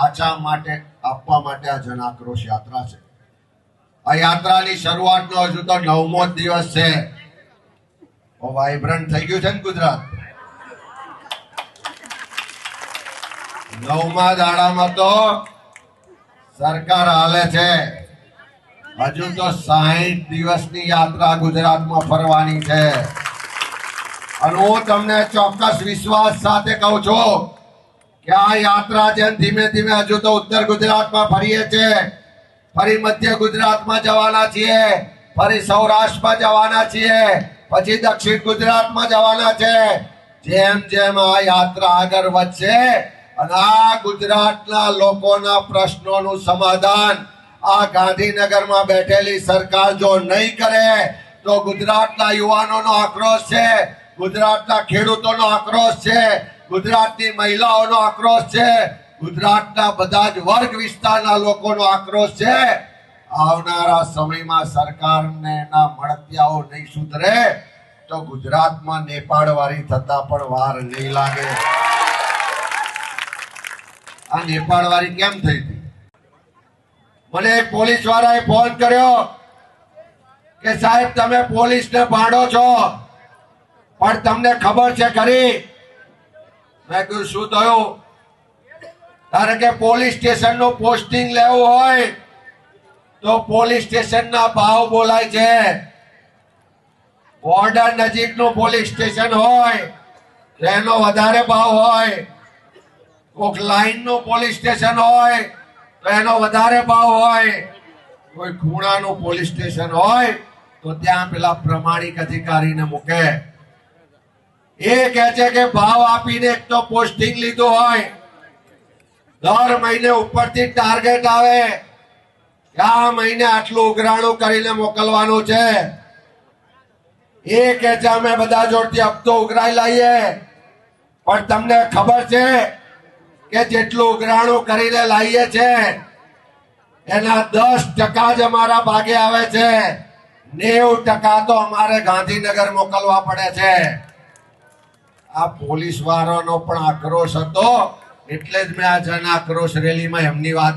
પાછા માટે, આપવા માટે આ જન આક્રોશ યાત્રા છે. આ યાત્રાની શરૂઆતનો હજુ તો નવમો દિવસ છે. વાઇબ્રન્ટ થઈ ગયું છે ને ગુજરાત. નવમા દાડામાં તો સરકાર હાલે છે. હજુ તો સાહીઠ દિવસની યાત્રા ગુજરાતમાં ફરવાની છે. અને હું તમને ચોક્કસ વિશ્વાસ સાથે કહું છું કે આ યાત્રા જેમ ધીમે ધીમે હજુ તો ઉત્તર ગુજરાતમાં ફરીએ છે. ફરી મધ્ય ગુજરાતમાં જવાના છીએ. ફરી સૌરાષ્ટ્રમાં જવાના છીએ. પછી દક્ષિણ ગુજરાતમાં જવાના છે. જેમ જેમ આ યાત્રા આગળ વધશે અને આ ગુજરાતના લોકોના પ્રશ્નોનું સમાધાન આ ગાંધીનગરમાં બેઠેલી સરકાર જો નહીં કરે, તો ગુજરાતના યુવાનોનો આક્રોશ છે, ગુજરાતના ખેડૂતોનો આક્રોશ છે ગુજરાતની મહિલાઓનો આક્રોશ છે. ગુજરાતના બધા જ વર્ગ વિસ્તારના લોકોનો આક્રોશ છે. આવનારા સમયમાં સરકારને એના મળતિયાઓ નહીં સુધરે તો ગુજરાતમાં નેપાળ વાળી થતા પણ વાર નહીં લાગે. આ નેપાળવાળી કેમ થઈ હતી? મને એક પોલીસ વાળાએ ફોન કર્યો કે સાહેબ, તમે પોલીસને ભાંડો છો. પણ તમને ખબર છે ખરી મેં કહ્યું શું થયું? કારણ કે પોલીસ સ્ટેશનનું પોસ્ટિંગ લેવું હોય, તો પોલીસ સ્ટેશન ના ભાવ બોલાય છે. બોર્ડર નજીકનું પોલીસ સ્ટેશન હોય એનો વધારે ભાવ હોય, કોઈક લાઈનનું પોલીસ સ્ટેશન હોય તો એનો વધારે ભાવ હોય, કોઈ ખૂણાનું પોલીસ સ્ટેશન હોય, તો ત્યાં પેલા પ્રમાણિક અધિકારીને મૂકે. એ કે છે કે ભાવ આપીને એક તો પોસ્ટિંગ લીધું હોય. દર મહિને ઉપરથી ટાર્ગેટ આવે. આ મહિને આટલું ઉઘરાણું કરીને મોકલવાનું છે. એ કે છે, અમે બધા જોડથી હપ્તો ઉઘરાઈ લઈએ. પણ તમને ખબર છે કે જેટલું ઉઘરાણું કરીને લાવીએ છે, એના દસ ટકા જ અમારા ભાગે આવે છે. નેવું ટકા તો અમારે ગાંધીનગર મોકલવા પડે છે. આ પોલીસ વાળાનો પણ આક્રોશ હતો. એટલે જ મેં આ જન આક્રોશ રેલીમાં એમની વાત